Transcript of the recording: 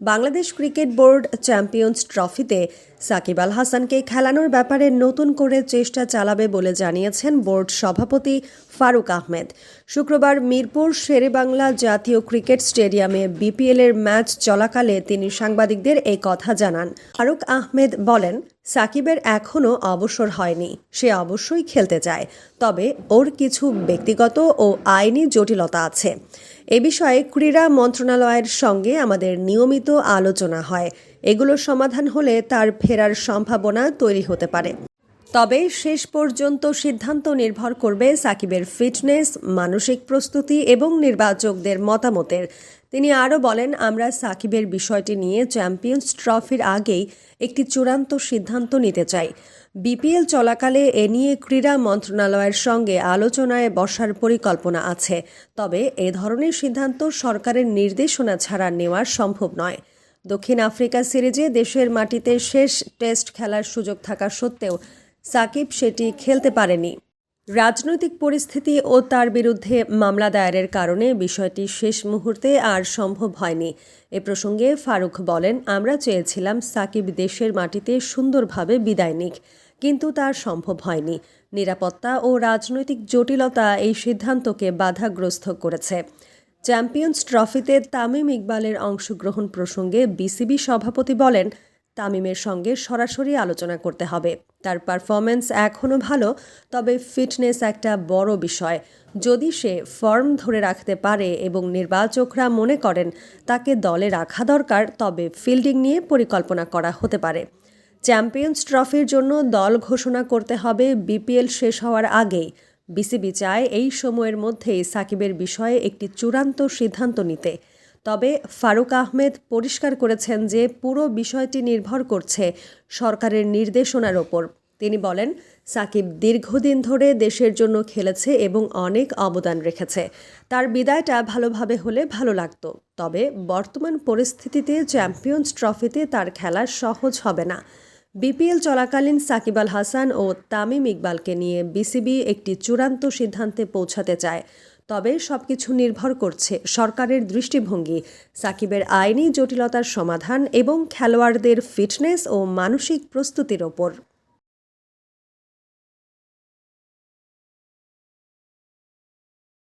Bangladesh cricket board champions ট্রফিতে সাকিব আল হাসানকে খেলানোর ব্যাপারে নতুন করে চেষ্টা চালাবে বলে জানিয়েছেন বোর্ড সভাপতি ফারুক আহমেদ। শুক্রবার মিরপুর শেরেবাংলা জাতীয় ক্রিকেট স্টেডিয়ামে বিপিএল এর ম্যাচ চলাকালে তিনি সাংবাদিকদের এই কথা জানান। ফারুক আহমেদ বলেন সাকিবের এখনও অবসর হয়নি। সে অবশ্যই খেলতে চায়। তবে ওর কিছু ব্যক্তিগত ও আইনি জটিলতা আছে। এ বিষয়ে ক্রীড়া মন্ত্রণালয়ের সঙ্গে আমাদের নিয়মিত আলোচনা হয়। এগুলোর সমাধান হলে তার ফেরার সম্ভাবনা তৈরি হতে পারে। তবে শেষ পর্যন্ত সিদ্ধান্ত নির্ভর করবে সাকিবের ফিটনেস, মানসিক প্রস্তুতি এবং নির্বাচকদের মতামতের। তিনি আরও বলেন, আমরা সাকিবের বিষয়টি নিয়ে চ্যাম্পিয়ন্স ট্রফির আগেই একটি চূড়ান্ত সিদ্ধান্ত নিতে চাই। বিপিএল চলাকালে এ নিয়ে ক্রীড়া মন্ত্রণালয়ের সঙ্গে আলোচনায় বসার পরিকল্পনা আছে। তবে এ ধরনের সিদ্ধান্ত সরকারের নির্দেশনা ছাড়া নেওয়া সম্ভব নয়। দক্ষিণ আফ্রিকা সিরিজে দেশের মাটিতে শেষ টেস্ট খেলার সুযোগ থাকা সত্ত্বেও সাকিব সেটি খেলতে পারেনি। রাজনৈতিক পরিস্থিতি ও তার বিরুদ্ধে মামলা দায়েরের কারণে বিষয়টি শেষ মুহূর্তে আর সম্ভব হয়নি। এ প্রসঙ্গে ফারুক বলেন, আমরা চেয়েছিলাম সাকিব দেশের মাটিতে সুন্দরভাবে বিদায় নিক, কিন্তু তার সম্ভব হয়নি। নিরাপত্তা ও রাজনৈতিক জটিলতা এই সিদ্ধান্তকে বাধাগ্রস্ত করেছে। চ্যাম্পিয়ন্স ট্রফিতে তামিম ইকবালের অংশগ্রহণ প্রসঙ্গে বিসিবি সভাপতি বলেন তামিমের সঙ্গে সরাসরি আলোচনা করতে হবে। তার পারফরমেন্স এখনও ভালো, তবে ফিটনেস একটা বড় বিষয়। যদি সে ফর্ম ধরে রাখতে পারে এবং নির্বাচকরা মনে করেন তাকে দলে রাখা দরকার, তবে ফিল্ডিং নিয়ে পরিকল্পনা করা হতে পারে। চ্যাম্পিয়ন্স ট্রফির জন্য দল ঘোষণা করতে হবে বিপিএল শেষ হওয়ার আগেই। বিসিবি চায় এই সময়ের মধ্যেই সাকিবের বিষয়ে একটি চূড়ান্ত সিদ্ধান্ত নিতে। তবে ফারুক আহমেদ পরিষ্কার করেছেন যে পুরো বিষয়টি নির্ভর করছে সরকারের নির্দেশনার ওপর। তিনি বলেন, সাকিব দীর্ঘদিন ধরে দেশের জন্য খেলেছে এবং অনেক অবদান রেখেছে। তার বিদায়টা ভালোভাবে হলে ভালো লাগতো। তবে বর্তমান পরিস্থিতিতে চ্যাম্পিয়ন্স ট্রফিতে তার খেলা সহজ হবে না। বিপিএল চলাকালীন সাকিব আল হাসান ও তামিম ইকবালকে নিয়ে বিসিবি একটি চূড়ান্ত সিদ্ধান্তে পৌঁছাতে চায়। তবে সবকিছু নির্ভর করছে সরকারের দৃষ্টিভঙ্গি, সাকিবের আইনি জটিলতার সমাধান এবং খেলোয়াড়দের ফিটনেস ও মানসিক প্রস্তুতির ওপর।